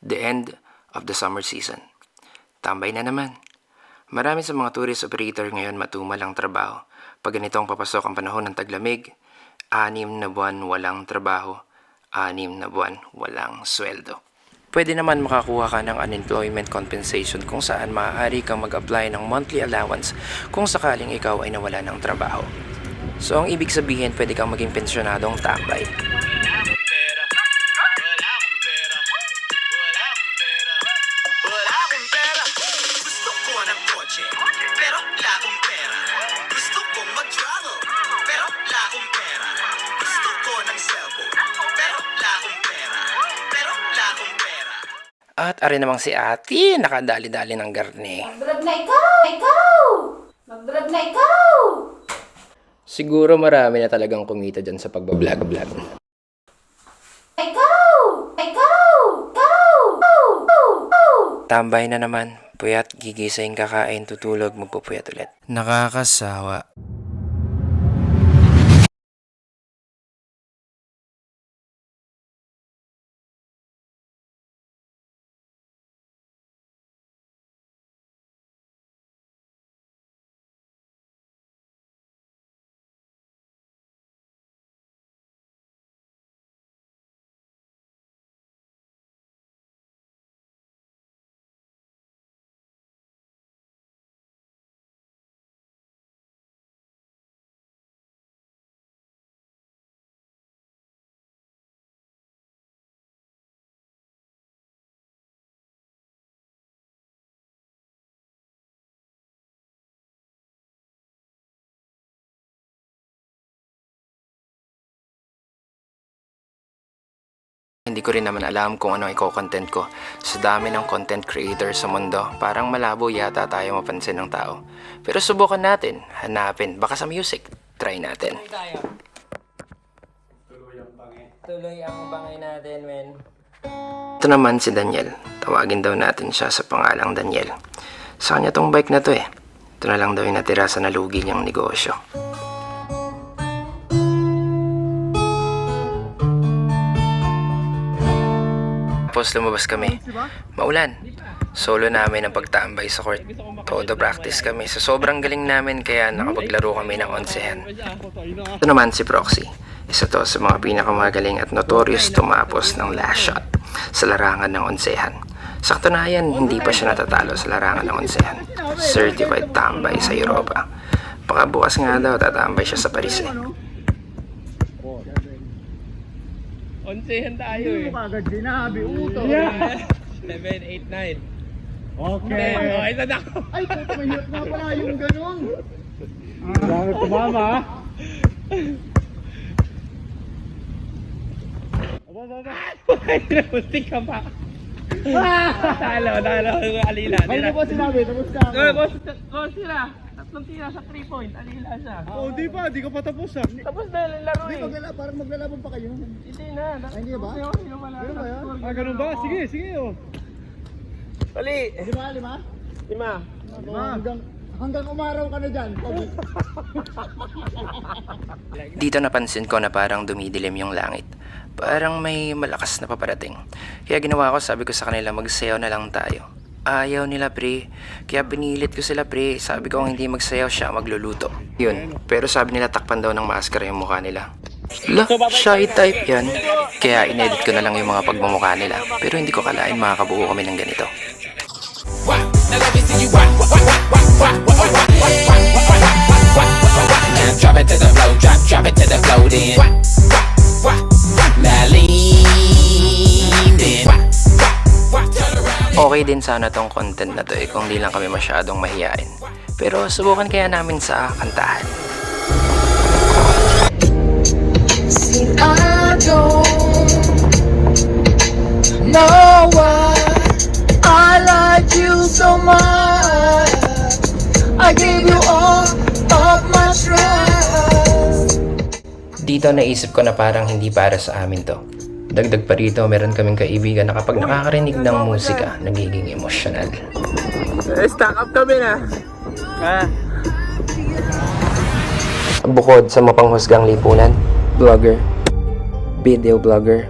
the summer season. Tambay na naman. Marami sa mga tourist operator ngayon matumal ang trabaho. Pag ganitong papasok ang panahon ng taglamig, anim na buwan walang trabaho, anim na buwan walang sweldo. Pwede naman makakuha ka ng unemployment compensation kung saan maaari kang mag-apply ng monthly allowance kung sakaling ikaw ay nawala ng trabaho. So ang ibig sabihin pwede kang maging pensyonadong tambay. Kotse, pero wala akong pera. Gusto kong mag-travel, pero wala akong pera. Gusto ko ng cellphone, pero wala akong pera. Pero wala akong pera. At ari namang si ate, nakadali-dali ng garne. Mag-vlog na ikaw! Ikaw! Mag-vlog na ikaw! Siguro marami na talagang kumita dyan sa pagbablog-vlog. Ikaw! Ikaw! Ikaw! Ikaw! Ikaw! Tambay na naman. Puyat, gigising, kakain, tutulog, magpupuyat ulit. Nakakasawa. Hindi ko rin naman alam kung ano i-content ko. Sa dami ng content creator sa mundo, parang malabo yata tayo mapansin ng tao. Pero subukan natin, hanapin, baka sa music, try natin. Tuloy ang bangay natin, men. Ito naman si Daniel. Tawagin daw natin siya sa pangalang Daniel. Sa kanya tong bike na to eh. Ito na lang daw yung natira sa nalugi niyang negosyo. Tapos lumabas kami. Maulan. Solo namin ang pagtambay sa court. Todo practice kami. Sa sobrang galing namin kaya nakapaglaro kami ng onsehan. Ito naman si Proxy. Isa to sa mga pinakamagaling at notorious tumapos ng last shot sa larangan ng onsehan. Sa katunayan, hindi pa siya natatalo sa larangan ng onsehan. Certified tambay sa Europa. Baka bukas nga daw tatambay siya sa Paris eh. Onsehan tayo eh. Kagad sinabi, uto. 11, 8, 9. Okay. Oh, na ako. Ay, puto, mahirap nga pala yung ganun. Dami tumama, ha? Aba, aba, aba. Ay, napuntik ka pa. Talo, talo. Alila. Ay, ano ba sinabi? Tapos ka. Boss, boss sila. Tatlong tira sa 3 point. Alila siya. Oh, di pa, di ka pa tapos, ha? Tapos na yung laro Di, eh. maglala, parang maglalaban pa kayo. Hindi na. Ay, hindi ba? Sino, sino wala? Ganun ba yan? Ah, ganun ba? Sige, sige, oh. Pali. Lima, lima? Lima. Lima. Hanggang, hanggang umaraw ka na dyan. Dito napansin ko na parang dumidilim yung langit. Parang may malakas na paparating. Kaya ginawa ko, sabi ko sa kanila, magsayaw na lang tayo. Ayaw nila pre. Kaya pinilit ko sila pre. Sabi ko hindi magsayaw siya, magluluto. Yun. Pero sabi nila takpan daw ng maskara yung mukha nila. La, shy type yan. Kaya inedit ko na lang yung mga pagmumukha nila. Pero hindi ko kalain makakabuo kami ng ganito. Drop it to the flow, drop, drop it to the flow din sana tong content na to eh kung di lang kami masyadong mahiyain. Pero subukan kaya namin sa kantahan. See, I don't know why I like you so much. I gave you all of my trust. Dito naisip ko na parang hindi para sa amin to. Dagdag pa rito, meron kaming kaibigan na kapag nakakarinig ng musika, nagiging emosyonal. Stack up kami na. Ah. Bukod sa mapanghusgang lipunan, vlogger, video blogger,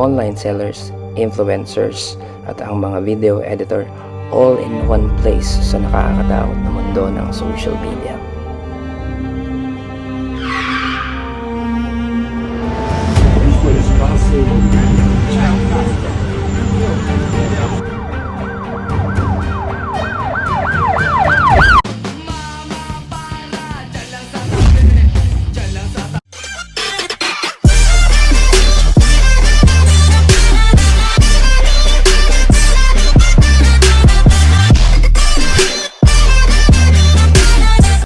online sellers, influencers, at ang mga video editor all in one place sa nakakatakot na mundo ng social media. Thank you.